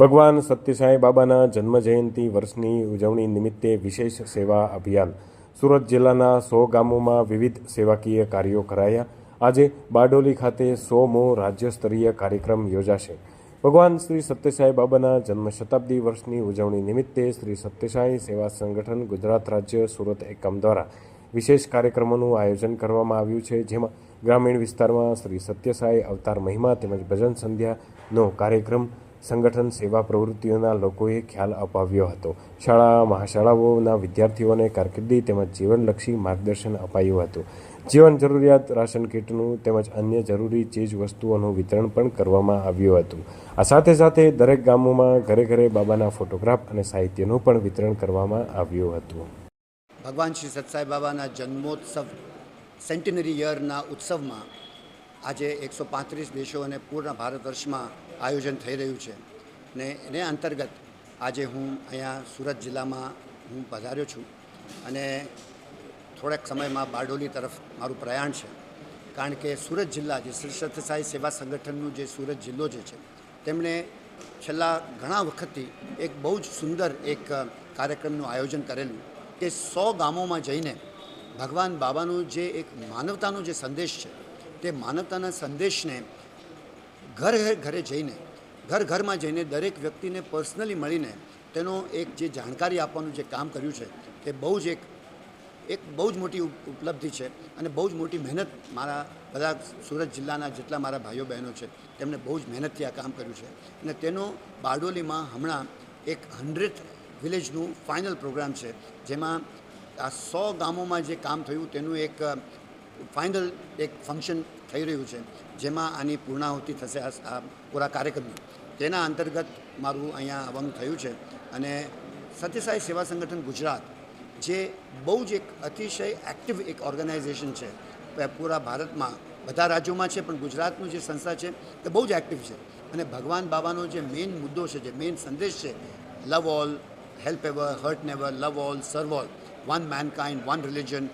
ભગવાન સત્યસાઈ બાબાના જન્મજયંતિ વર્ષની ઉજવણી નિમિત્તે વિશેષ સેવા અભિયાન. સુરત જિલ્લાના સો ગામોમાં વિવિધ સેવાકીય કાર્યો કરાયા. આજે બારડોલી ખાતે સોમો રાજ્ય સ્તરીય કાર્યક્રમ યોજાશે. ભગવાન શ્રી સત્યસાઈ બાબાના જન્મ શતાબ્દી વર્ષની ઉજવણી નિમિત્તે શ્રી સત્યસાઈ સેવા સંગઠન ગુજરાત રાજ્ય સુરત એકમ દ્વારા વિશેષ કાર્યક્રમોનું આયોજન કરવામાં આવ્યું છે, જેમાં ગ્રામીણ વિસ્તારમાં શ્રી સત્યસાઈ અવતાર મહિમા તેમજ ભજન સંધ્યાનો કાર્યક્રમ સંગઠન, સેવા પ્રવૃત્તિઓના લોકોએ ખ્યાલ અપાવ્યો હતો. શાળા, મહાશાળાઓના વિદ્યાર્થીઓને કારકિર્દી તેમજ જીવનલક્ષી માર્ગદર્શન અપાયું હતું. જીવન જરૂરિયાત રાશન કીટનું તેમજ અન્ય જરૂરી ચીજ વસ્તુઓનું વિતરણ પણ કરવામાં આવ્યું હતું. આ સાથે સાથે દરેક ગામોમાં ઘરે ઘરે બાબાના ફોટોગ્રાફ અને સાહિત્યનું પણ વિતરણ કરવામાં આવ્યું હતું. ભગવાન શ્રી સત્સાઈ બાબાના જન્મોત્સવ સેન્ટિનરી યરના ઉત્સવમાં આજે એકસો પાંત્રીસ દેશો અને પૂર્ણ ભારત વર્ષમાં આયોજન થઈ રહ્યું છે. ને એને અંતર્ગત આજે હું અહીંયા સુરત જિલ્લામાં હું પધાર્યો છું. અને થોડાક સમયમાં બારડોલી તરફ મારું પ્રયાણ છે. કારણ કે સુરત જિલ્લા જે શ્રી સત્યસાઈ સેવા સંગઠનનું જે સુરત જિલ્લો જે છે, તેમણે છેલ્લા ઘણા વખતથી એક બહુ જ સુંદર એક કાર્યક્રમનું આયોજન કરેલું કે સો ગામોમાં જઈને ભગવાન બાબાનું જે એક માનવતાનો જે સંદેશ છે તે માનવતાના સંદેશને ઘર ઘર જઈને, ઘર ઘરમાં જઈને દરેક વ્યક્તિને પર્સનલી મળીને તેનો એક જે જાણકારી આપવાનું જે કામ કર્યું છે, તે બહુ જ એક એક બહુ જ મોટી ઉપ- ઉપલબ્ધિ છે અને બહુ જ મોટી મહેનત મારા બધા સુરત જિલ્લાના જેટલા મારા ભાઈઓ બહેનો છે તેમણે બહુ જ મહેનતથી આ કામ કર્યું છે. અને તેનો બારડોલીમાં હમણાં એક હંડ્રેડ વિલેજનું ફાઇનલ પ્રોગ્રામ છે, જેમાં આ સો ગામોમાં જે કામ થયું, તેનું એક ફાઇનલ એક ફંક્શન થઈ રહ્યું છે, જેમાં આની પૂર્ણાહુતિ થશે આ પૂરા કાર્યક્રમની. તેના અંતર્ગત મારું અહીંયા આવવાનું થયું છે અને સત્યસાઈ સેવા સંગઠન ગુજરાત, જે બહુ જ એક અતિશય એક્ટિવ એક ઓર્ગેનાઇઝેશન છે પૂરા ભારતમાં, બધા રાજ્યોમાં છે, પણ ગુજરાતનું જે સંસ્થા છે તે બહુ જ એક્ટિવ છે. અને ભગવાન બાબાનો જે મેઇન મુદ્દો છે, જે મેઇન સંદેશ છે love all help ever hurt never love all serve all one mankind one religion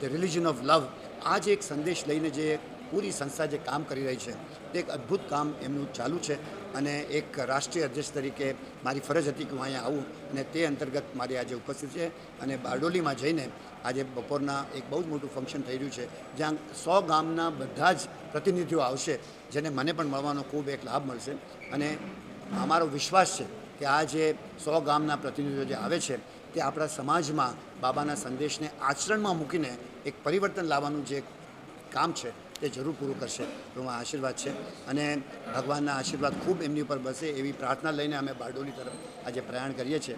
the religion of love આ જે એક સંદેશ લઈને જે પૂરી સંસ્થા જે કામ કરી રહી છે, તે એક અદ્ભુત કામ એમનું ચાલુ છે અને એક રાષ્ટ્રીય અધ્યક્ષ તરીકે મારી ફરજ હતી કે હું અહીંયા આવું અને તે અંતર્ગત મારી આજે ઉપસ્થિત છે અને બારડોલીમાં જઈને આજે બપોરના એક બહુ જ મોટું ફંક્શન થઈ રહ્યું છે, જ્યાં સો ગામના બધા જ પ્રતિનિધિઓ આવશે, જેને મને પણ મળવાનો ખૂબ એક લાભ મળશે અને અમારો વિશ્વાસ છે કે આ જે સો ગામના પ્રતિનિધિઓ જે આવે છે, તે આપણા સમાજમાં બાબાના સંદેશને આચરણમાં મૂકીને એક પરિવર્તન લાવવાનું જે કામ છે, તે જરૂર પૂરું કરશે. એવા આશીર્વાદ છે. અને ભગવાનના આશીર્વાદ ખૂબ એમની ઉપર બસે એવી પ્રાર્થના લઈને અમે બારડોલી તરફ આજે પ્રયાણ કરીએ છીએ.